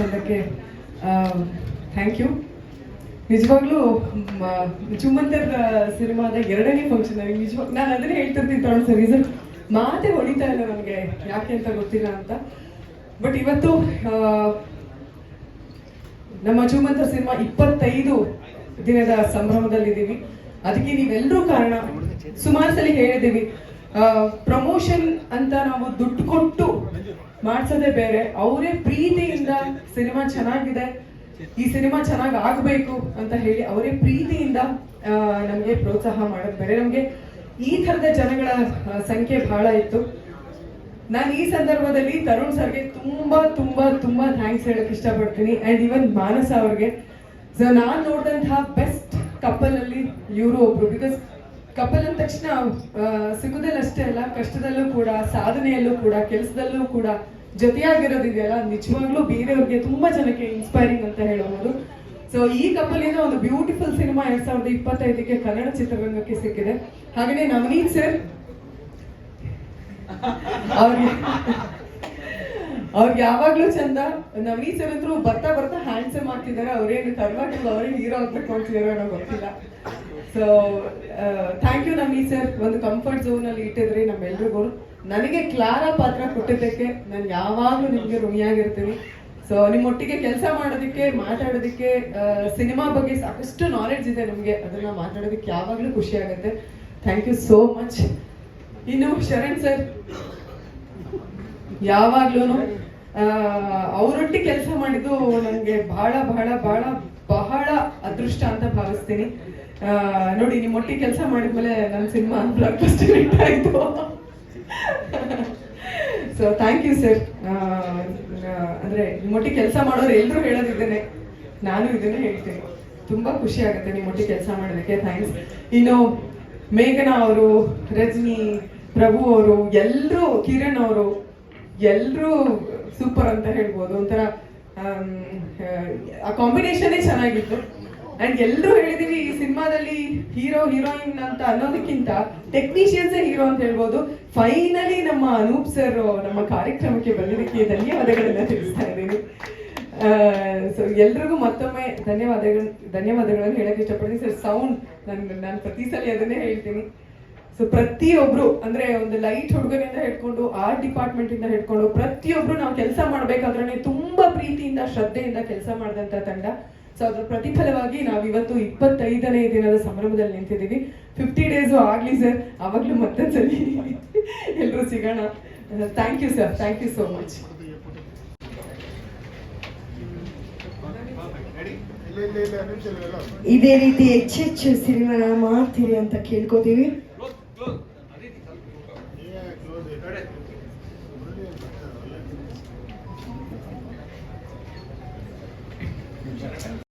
ತಂದಕ್ಕೆ thank you ನಿಜವಾಗ್ಲೂ ಚುಮ್ಮಂತರ್ ಸಿನಿಮಾದ ಎರಡನೇ ಫಂಕ್ಷನ್ ನಿಜವಾಗ, ನಾನು ಅದನ್ನೇ ಹೇಳ್ತಿರ್ತೀನಿ ಸರ್. ರೀಸನ್ ಮಾತೆ ಹೊಡಿತಾ ಇಲ್ಲ ನನಗೆ. ಯಾಕೆ ಅಂತ ಗೊತ್ತಿಲ್ಲ ಅಂತ. ಬಟ್ ಇವತ್ತು ನಮ್ಮ ಚುಮ್ಮಂತರ್ ಸಿನಿಮಾ ಇಪ್ಪತ್ತೈದು ದಿನದ ಸಂಭ್ರಮದಲ್ಲಿದ್ದೀವಿ. ಅದಕ್ಕೆ ನೀವೆಲ್ಲರೂ ಕಾರಣ. ಸುಮಾರು ಸಲ ಹೇಳಿದ್ದೀವಿ. ಪ್ರಮೋಷನ್ ಅಂತ ನಾವು ದುಡ್ಡು ಕೊಟ್ಟು ಮಾಡ್ಸೋದೇ ಬೇರೆ. ಅವರೇ ಪ್ರೀತಿಯಿಂದ ಸಿನಿಮಾ ಚೆನ್ನಾಗಿದೆ. ಈ ಸಿನಿಮಾ ಚೆನ್ನಾಗಿ ಆಗ್ಬೇಕು ಅಂತ ಹೇಳಿ ಅವರೇ ಪ್ರೀತಿಯಿಂದ ನಮಗೆ ಪ್ರೋತ್ಸಾಹ ಮಾಡೋದು ಬೇರೆ. ನಮಗೆ ಈ ಥರದ ಜನಗಳ ಸಂಖ್ಯೆ ಬಹಳ ಇತ್ತು. ನಾನು ಈ ಸಂದರ್ಭದಲ್ಲಿ ತರುಣ್ ಸರ್ಗೆ ತುಂಬಾ ತುಂಬಾ ತುಂಬಾ ಥ್ಯಾಂಕ್ಸ್ ಹೇಳಕ್ ಇಷ್ಟಪಡ್ತೀನಿ. ಅಂಡ್ ಇವನ್ ಮಾನಸ ಅವ್ರಿಗೆ. ಸೊ ನಾನ್ ನೋಡಿದಂತಹ ಬೆಸ್ಟ್ ಕಪಲ್ ಅಲ್ಲಿ ಇವರು ಒಬ್ರು. ಬಿಕಾಸ್ ಕಪಲ್ ಅಂದ ತಕ್ಷಣ ಸುಖದಲ್ಲಷ್ಟೇ ಅಲ್ಲ, ಕಷ್ಟದಲ್ಲೂ ಕೂಡ, ಸಾಧನೆಯಲ್ಲೂ ಕೂಡ, ಕೆಲಸದಲ್ಲೂ ಕೂಡ ಜೊತೆಯಾಗಿರೋದಿದೆಯಲ್ಲ ನಿಜವಾಗ್ಲೂ ಬೇರೆಯವ್ರಿಗೆ ತುಂಬಾ ಜನಕ್ಕೆ ಇನ್ಸ್ಪೈರಿಂಗ್ ಅಂತ ಹೇಳಬಹುದು ಸೊ ಈ ಕಪಲ್ ಒಂದು ಬ್ಯೂಟಿಫುಲ್ ಸಿನಿಮಾ ಎರಡ್ ಸಾವಿರದ ಇಪ್ಪತ್ತೈದಕ್ಕೆ ಕನ್ನಡ ಚಿತ್ರರಂಗಕ್ಕೆ ಸಿಕ್ಕಿದೆ. ಹಾಗೆಯೇ ನವನೀತ್ ಸರ್ ಅವ್ರಿಗೆ ಅವ್ರಿಗೆ ಯಾವಾಗ್ಲೂ ಚಂದ ನವೀನ್ ಸರ್ ಅಂತೂ ಬರ್ತಾ ಬರ್ತಾ ಹ್ಯಾಂಡ್ಸಮ್ ಆಗ್ತಿದ್ದಾರೆ, ಅವ್ರೇನು ತರ್ವಾಗಿಲ್ಲ ಅವ್ರೇನು ಹೀರೋ ಆಗ್ಬೇಕು ಅಂತಿದಾರೋ ಅನ್ನೋ ಗೊತ್ತಿಲ್ಲ. So thank you Naveen sir ಒಂದು ಕಂಫರ್ಟ್ ಝೋನ್ ಅಲ್ಲಿ ಇಟ್ಟಿದ್ರಿ ನಮ್ಮೆಲ್ರಿಗೂ. ನನಗೆ ಕ್ಲಾರಾ ಪಾತ್ರ ಕೊಟ್ಟಿದ್ದಕ್ಕೆ ನಾನು ಯಾವಾಗಲೂ ನಿಮಗೆ ಋಣಿಯಾಗಿರ್ತೀನಿ. ಸೊ ನಿಮ್ಮೊಟ್ಟಿಗೆ ಕೆಲಸ ಮಾಡೋದಕ್ಕೆ, ಮಾತಾಡೋದಕ್ಕೆ ಸಿನಿಮಾ ಬಗ್ಗೆ ಸಾಕಷ್ಟು ನಾಲೆಡ್ಜ್ ಇದೆ ನಿಮಗೆ. ಅದನ್ನ ಮಾತಾಡೋದಕ್ಕೆ ಯಾವಾಗಲೂ ಖುಷಿ ಆಗುತ್ತೆ. ಥ್ಯಾಂಕ್ ಯು ಸೋ ಮಚ್ ಇನ್ನು ಶರಣ್ ಸರ್ ಯಾವಾಗ್ಲೂ ಅವರೊಟ್ಟಿಗೆ ಕೆಲಸ ಮಾಡಿದ್ದು ನನಗೆ ಬಹಳ ಬಹಳ ಬಹಳ ಬಹಳ ಅದೃಷ್ಟ ಅಂತ ಭಾವಿಸ್ತೀನಿ. ನೋಡಿ ನಿಮ್ಮೊಟ್ಟಿಗೆ ಕೆಲಸ ಮಾಡಿದ್ಮೇಲೆ ನನ್ನ ಸಿನಿಮಾ ಬ್ಲಾಕ್ ಬಸ್ಟರ್ ಹಿಟ್ ಆಯ್ತು. ಸೊ ಥ್ಯಾಂಕ್ ಯು ಸರ್ ಅಂದ್ರೆ ನಿಮ್ಮೊಟ್ಟಿಗೆ ಕೆಲಸ ಮಾಡೋರು ಎಲ್ಲರೂ ಹೇಳೋದಿದ್ದೇನೆ. ನಾನು ಇದನ್ನ ಹೇಳ್ತೀನಿ. ತುಂಬಾ ಖುಷಿ ಆಗುತ್ತೆ ನಿಮ್ಮೊಟ್ಟಿಗೆ ಕೆಲಸ ಮಾಡೋದಕ್ಕೆ. ಥ್ಯಾಂಕ್ಸ್ ಇನ್ನು ಮೇಘನಾ ಅವರು, ರಜನಿ, ಪ್ರಭು ಅವರು ಎಲ್ಲರೂ ಕಿರಣ್ ಅವರು ಎಲ್ಲರೂ ಸೂಪರ್ ಅಂತ ಹೇಳ್ಬೋದು. ಒಂಥರ ಆ ಕಾಂಬಿನೇಷನ್ನೇ ಚೆನ್ನಾಗಿತ್ತು. ಅಂಡ್ ಎಲ್ಲರೂ ಹೇಳಿದೀವಿ, ಈ ಸಿನಿಮಾದಲ್ಲಿ ಹೀರೋ ಹೀರೋಯಿನ್ ಅಂತ ಅನ್ನೋದಕ್ಕಿಂತ ಟೆಕ್ನಿಷಿಯನ್ಸ್ ಹೀರೋ ಅಂತ ಹೇಳ್ಬೋದು. ಫೈನಲಿ ನಮ್ಮ ಅನೂಪ್ ಸರ್ ನಮ್ಮ ಕಾರ್ಯಕ್ರಮಕ್ಕೆ ಬಂದಿದ್ದಕ್ಕೆ ಧನ್ಯವಾದಗಳನ್ನ ತಿಳಿಸ್ತಾ ಇದ್ದೀನಿ. ಸೊ ಎಲ್ರಿಗೂ ಮತ್ತೊಮ್ಮೆ ಧನ್ಯವಾದಗಳು, ಧನ್ಯವಾದಗಳನ್ನು ಹೇಳಕ್ಕೆ ಇಷ್ಟಪಡ್ತೀನಿ. ಸರ್ ಸೌಂಡ್ ನನ್, ನಾನು ಪ್ರತಿ ಸಲ ಅದನ್ನೇ ಹೇಳ್ತೀನಿ. ಸೊ ಪ್ರತಿಯೊಬ್ರು ಅಂದ್ರೆ ಒಂದು ಲೈಟ್ ಹುಡುಗನಿಂದ ಹಿಡ್ಕೊಂಡು ಆರ್ಟ್ ಡಿಪಾರ್ಟ್ಮೆಂಟ್ ಇಂದ ಹಿಡ್ಕೊಂಡು ಪ್ರತಿಯೊಬ್ರು ನಾವು ಕೆಲಸ ಮಾಡ್ಬೇಕಾದ್ರೆ ತುಂಬಾ ಪ್ರೀತಿಯಿಂದ ಶ್ರದ್ಧೆಯಿಂದ ಕೆಲಸ ಮಾಡಿದಂತ ತಂಡ. ಸೊ ಅದ್ರ ಪ್ರತಿಫಲವಾಗಿ ನಾವು ಇವತ್ತು ಇಪ್ಪತ್ತೈದನೇ ದಿನದ ಸಂಭ್ರಮದಲ್ಲಿ ನಿಂತಿದ್ದೀವಿ. ಫಿಫ್ಟಿ ಡೇಸು ಆಗ್ಲಿ ಸರ್ ಅವಾಗ್ಲೂ ಮತ್ತೊಂದ್ಸಲಿ ಎಲ್ಲರೂ ಸಿಗೋಣ. Thank you sir thank you so much ಇದೇ ರೀತಿ ಹೆಚ್ಚೆಚ್ಚು ಸಿನಿಮಾ ಮಾಡ್ತೀರಿ ಅಂತ ಕೇಳ್ಕೊತೀವಿ.